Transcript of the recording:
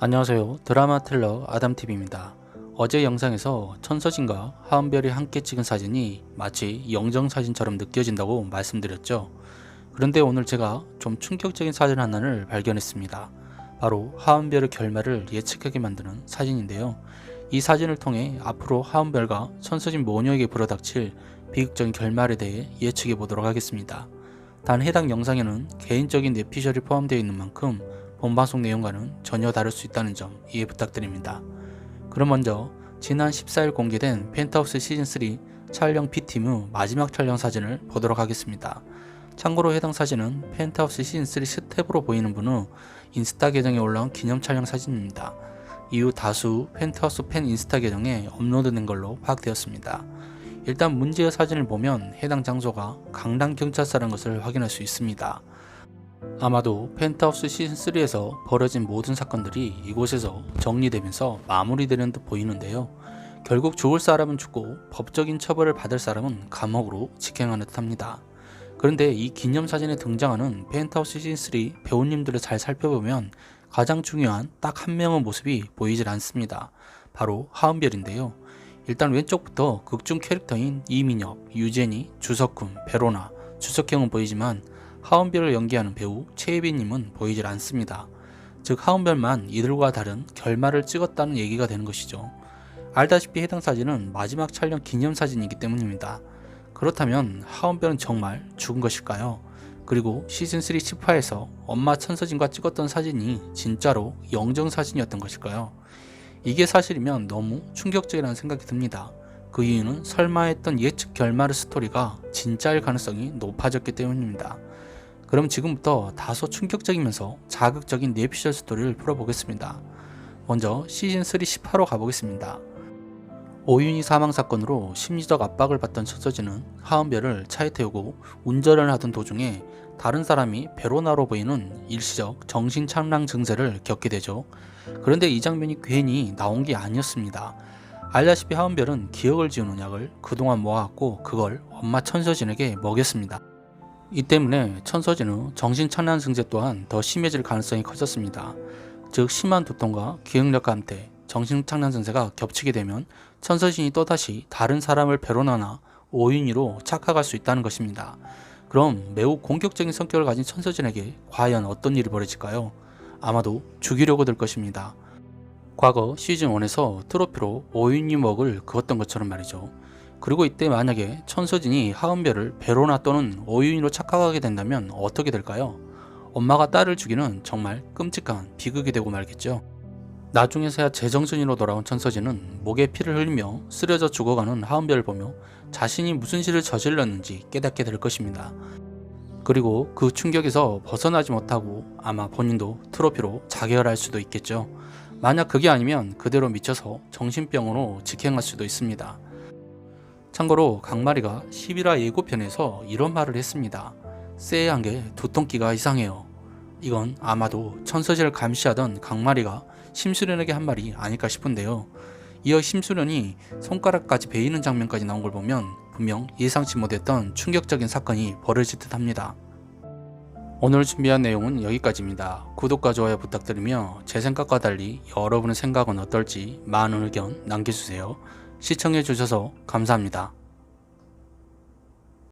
안녕하세요. 드라마 텔러 아담TV입니다. 어제 영상에서 천서진과 하은별이 함께 찍은 사진이 마치 영정사진처럼 느껴진다고 말씀드렸죠. 그런데 오늘 제가 좀 충격적인 사진 하나를 발견했습니다. 바로 하은별의 결말을 예측하게 만드는 사진인데요. 이 사진을 통해 앞으로 하은별과 천서진 모녀에게 불어닥칠 비극적인 결말에 대해 예측해 보도록 하겠습니다. 단 해당 영상에는 개인적인 뇌피셜이 포함되어 있는 만큼 본방송 내용과는 전혀 다를 수 있다는 점 이해 부탁드립니다. 그럼 먼저 지난 14일 공개된 펜트하우스 시즌3 촬영 B팀의 마지막 촬영 사진을 보도록 하겠습니다. 참고로 해당 사진은 펜트하우스 시즌3 스텝으로 보이는 분의 인스타 계정에 올라온 기념 촬영 사진입니다. 이후 다수 펜트하우스 팬 인스타 계정에 업로드된 걸로 파악되었습니다. 일단 문제의 사진을 보면 해당 장소가 강남 경찰서라는 것을 확인할 수 있습니다. 아마도 펜트하우스 시즌3에서 벌어진 모든 사건들이 이곳에서 정리되면서 마무리되는 듯 보이는데요. 결국 죽을 사람은 죽고 법적인 처벌을 받을 사람은 감옥으로 직행하는 듯 합니다. 그런데 이 기념사진에 등장하는 펜트하우스 시즌3 배우님들을 잘 살펴보면 가장 중요한 딱 한 명의 모습이 보이질 않습니다. 바로 하은별인데요. 일단 왼쪽부터 극중 캐릭터인 이민혁, 유재니, 주석훈, 베로나, 주석형은 보이지만 하은별을 연기하는 배우 최예빈님은 보이질 않습니다. 즉 하은별만 이들과 다른 결말을 찍었다는 얘기가 되는 것이죠. 알다시피 해당 사진은 마지막 촬영 기념사진이기 때문입니다. 그렇다면 하은별은 정말 죽은 것일까요? 그리고 시즌3 10화에서 엄마 천서진과 찍었던 사진이 진짜로 영정사진이었던 것일까요? 이게 사실이면 너무 충격적이라는 생각이 듭니다. 그 이유는 설마 했던 예측 결말의 스토리가 진짜일 가능성이 높아졌기 때문입니다. 그럼 지금부터 다소 충격적이면서 자극적인 뇌피셜 스토리를 풀어보겠습니다. 먼저 시즌3 18호 가보겠습니다. 오윤희 사망 사건으로 심리적 압박을 받던 천서진은 하은별을 차에 태우고 운전을 하던 도중에 다른 사람이 베로나로 보이는 일시적 정신 착랑 증세를 겪게 되죠. 그런데 이 장면이 괜히 나온 게 아니었습니다. 알다시피 하은별은 기억을 지우는 약을 그동안 모아왔고 그걸 엄마 천서진에게 먹였습니다. 이 때문에 천서진의 정신착란 증세 또한 더 심해질 가능성이 커졌습니다. 즉 심한 두통과 기억력과 함께 정신착란 증세가 겹치게 되면 천서진이 또다시 다른 사람을 베로나나 오윤이로 착각할 수 있다는 것입니다. 그럼 매우 공격적인 성격을 가진 천서진에게 과연 어떤 일이 벌어질까요? 아마도 죽이려고 될 것입니다. 과거 시즌1에서 트로피로 오윤이 먹을 그었던 것처럼 말이죠. 그리고 이때 만약에 천서진이 하은별을 베로나 또는 오윤이로 착각하게 된다면 어떻게 될까요? 엄마가 딸을 죽이는 정말 끔찍한 비극이 되고 말겠죠. 나중에서야 제정신으로 돌아온 천서진은 목에 피를 흘리며 쓰러져 죽어가는 하은별을 보며 자신이 무슨 시를 저질렀는지 깨닫게 될 것입니다. 그리고 그 충격에서 벗어나지 못하고 아마 본인도 트로피로 자결할 수도 있겠죠. 만약 그게 아니면 그대로 미쳐서 정신병으로 직행할 수도 있습니다. 참고로 강마리가 11화 예고편에서 이런 말을 했습니다. 쎄한 게 두통기가 이상해요. 이건 아마도 천서진을 감시하던 강마리가 심수련에게 한 말이 아닐까 싶은데요. 이어 심수련이 손가락까지 베이는 장면까지 나온 걸 보면 분명 예상치 못했던 충격적인 사건이 벌어질 듯 합니다. 오늘 준비한 내용은 여기까지입니다. 구독과 좋아요 부탁드리며 제 생각과 달리 여러분의 생각은 어떨지 많은 의견 남겨주세요. 시청해주셔서 감사합니다.